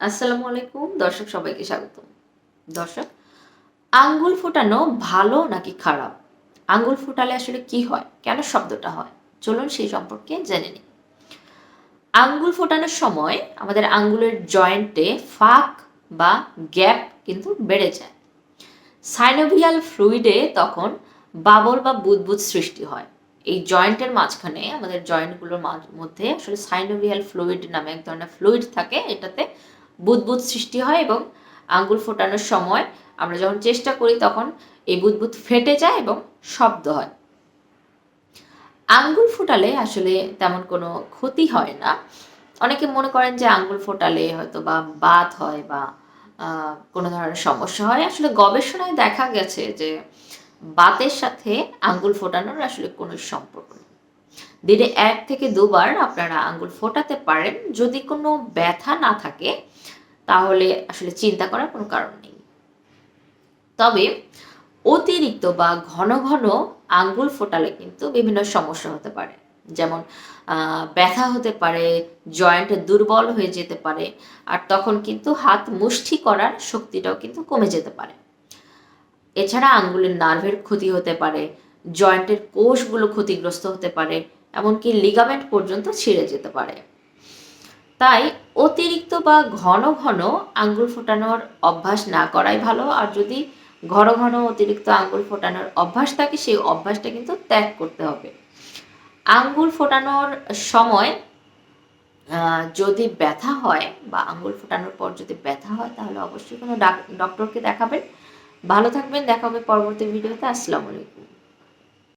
আসসালামু আলাইকুম। দর্শক, সবাইকে স্বাগত দর্শক, আঙ্গুল ফোটানো ভালো নাকি খারাপ? আঙ্গুল ফোটালে আসলে কি হয়? কেন শব্দটা হয়? চলুন সেই সম্পর্কে জেনে নিই। আঙ্গুল ফোটানোর সময় আমাদের আঙ্গুলের জয়েন্টে ফাঁক বা গ্যাপ কিন্তু বেড়ে যায়। সাইনোভিয়াল ফ্লুইডে তখন বাবল বা বুদবুদ সৃষ্টি হয়। এই জয়েন্টের মাঝখানে আমাদের জয়েন্টগুলোর মধ্যে আসলে সাইনোভিয়াল ফ্লুইড নামে এক ধরনের ফ্লুইড থাকে। এটাতে বুদবুদ সৃষ্টি হয় এবং আঙ্গুল ফোটানোর সময় আমরা যখন চেষ্টা করি তখন এই বুদবুদ ফেটে যায় এবং শব্দ হয়। আঙ্গুল ফোটালে আসলে তেমন কোনো ক্ষতি হয় না। অনেকে মনে করেন যে আঙ্গুল ফোটালে হয়তো বা বাত হয় বা কোনো ধরনের সমস্যা হয়। আসলে গবেষণায় দেখা গেছে যে বাতের সাথে আঙ্গুল ফোটানোর আসলে কোনো সম্পর্ক নেই। দিনে এক থেকে দুবার আপনারা আঙ্গুল ফোটাতে পারেন। যদি কোনো ব্যথা না থাকে তাহলে আসলে চিন্তা করার কোনো কারণ নেই। তবে অতিরিক্ত বা ঘন ঘন আঙ্গুল ফোটালে কিন্তু বিভিন্ন সমস্যা হতে পারে। যেমন ব্যথা হতে পারে, জয়েন্ট দুর্বল হয়ে যেতে পারে, আর তখন কিন্তু হাত মুষ্টি করার শক্তিটাও কিন্তু কমে যেতে পারে। এছাড়া আঙ্গুলের নার্ভের ক্ষতি হতে পারে, জয়েন্টের কোষগুলো ক্ষতিগ্রস্ত হতে পারে, এমনকি লিগামেন্ট পর্যন্ত ছিঁড়ে যেতে পারে। তাই অতিরিক্ত বা ঘন ঘন আঙ্গুল ফোটানোর অভ্যাস না করাই ভালো। আর যদি ঘন ঘন অতিরিক্ত আঙ্গুল ফোটানোর অভ্যাস থাকে, সেই অভ্যাসটা কিন্তু ত্যাগ করতে হবে। আঙ্গুল ফোটানোর সময় যদি ব্যথা হয় বা আঙ্গুল ফোটানোর পর যদি ব্যথা হয়, তাহলে অবশ্যই কোনো ডাক- ডক্টরকে দেখাবেন। ভালো থাকবেন, দেখা হবে পরবর্তী ভিডিওতে। আসসালামু আলাইকুম।